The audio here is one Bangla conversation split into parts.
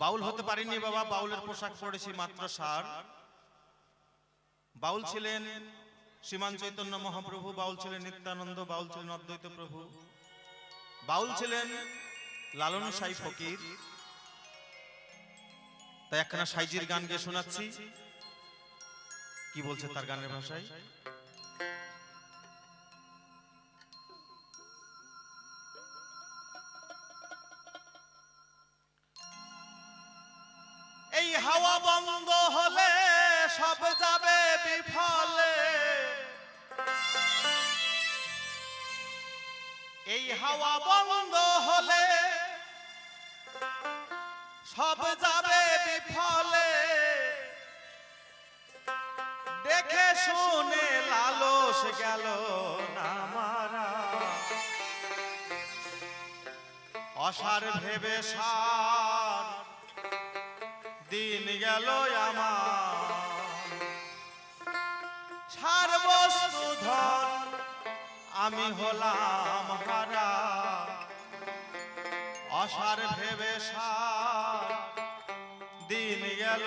বাউল হতে পারিনি বাবা, বাউলের পোশাক পরেছি মাত্র সার বাউল ছিলেন শ্রীমান চৈতন্য মহাপ্রভু, বাউল ছিলেন নিত্যানন্দ, বাউল ছিলেন অদ্বৈত প্রভু। বাউল ছিলেন লালন সাই ফকির। তাই একখানা সাইজির গান গিয়ে শোনাচ্ছি। কি বলছে তার গানের ভাষায়? হাওয়া বন্ধ হলে সব যাবে বিফলে। এই হাওয়া বন্ধ হলে সব যাবে বিফলে। দেখে শুনে লালস গেল না অসার ভেবে সার দিন গেল আমার। সার বস্তু ধন আমি হলাম হারা অসার ভেবে সার। দিন গেল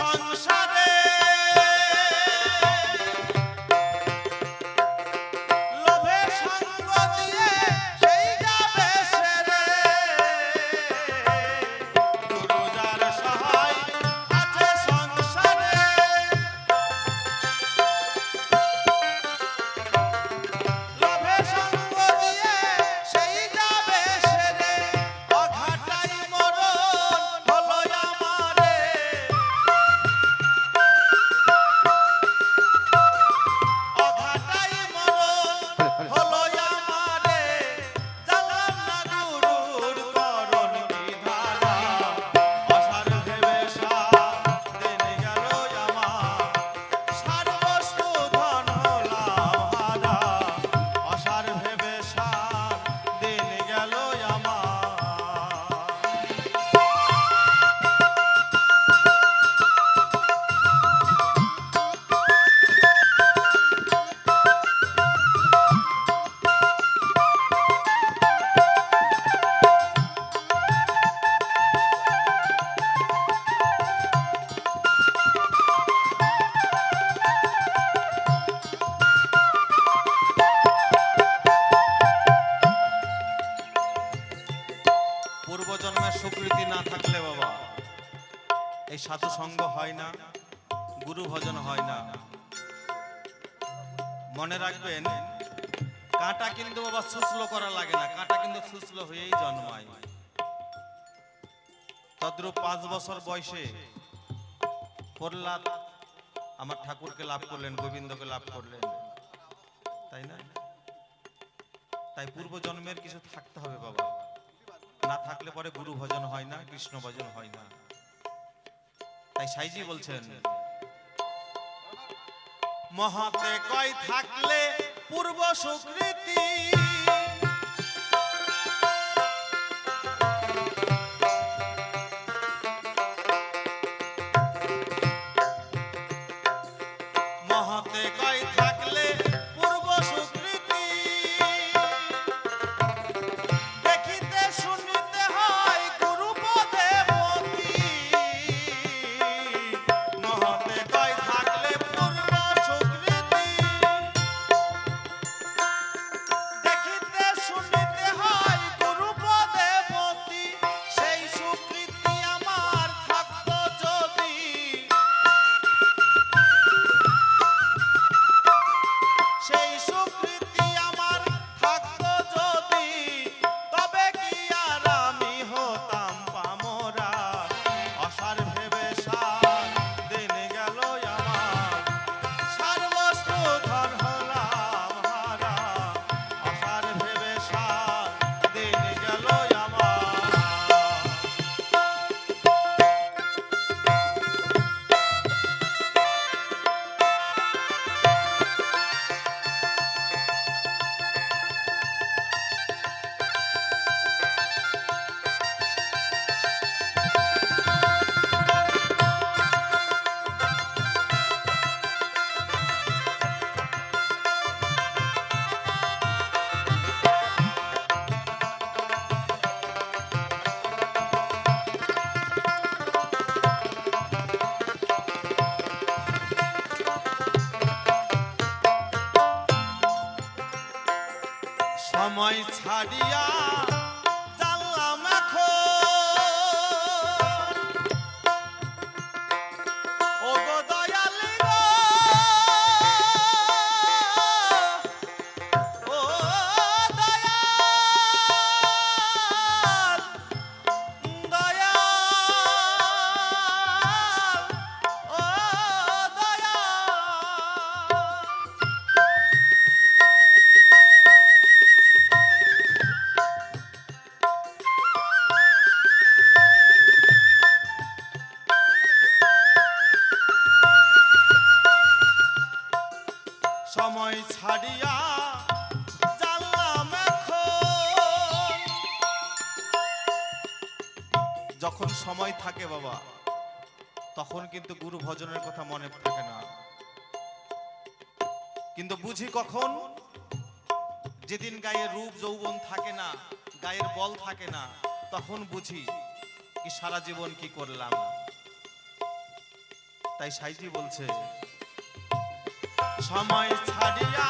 সংসারে পূর্বজন্মের স্বীকৃতি না থাকলে বাবা, এই সাধু সঙ্গ হয় না, গুরু ভজন হয় না। মনে রাখবেন, কাঁটা কিন্তু বাবা শুষ্ল করা লাগে না, কাঁটা কিন্তু শুষ্ল হয়েই জন্মায়। তদ্রূপ পাঁচ বছর বয়সে প্রহ্লাদ আমার ঠাকুরকে লাভ করলেন, গোবিন্দকে লাভ করলেন। তাই না? তাই পূর্ব জন্মের কিছু থাকতে হবে বাবা। না থাকলে পরে গুরু ভজন হয় না, কৃষ্ণ ভজন হয় না। তাই সাইজি বলছেন মহাতে কয় থাকলে পূর্ব সুকৃতি সময় ছাড়িয়া জানলাম এখন যখন সময় থাকে বাবা, তখন কিন্তু গুরু ভজনের কথা মনে থাকে না। কিন্তু বুঝি কখন? যেদিন গায়ে রূপ যৌবন থাকে না, গায়ের বল থাকে না, তখন বুঝি কি সারা জীবন কি করলাম। তাই সাইজি বলছে সময় ছাড়িয়া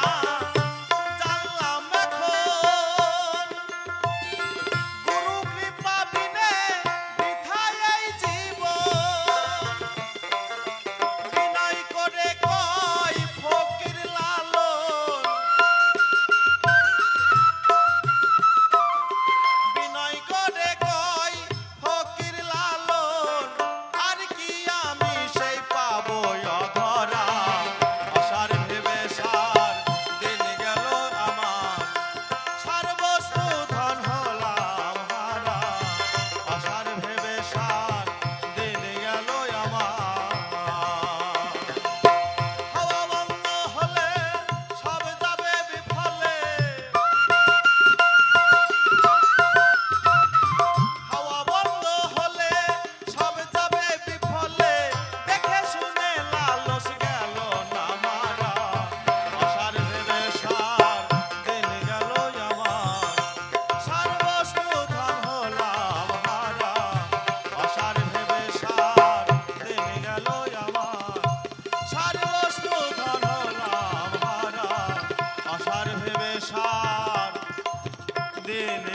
ছেলে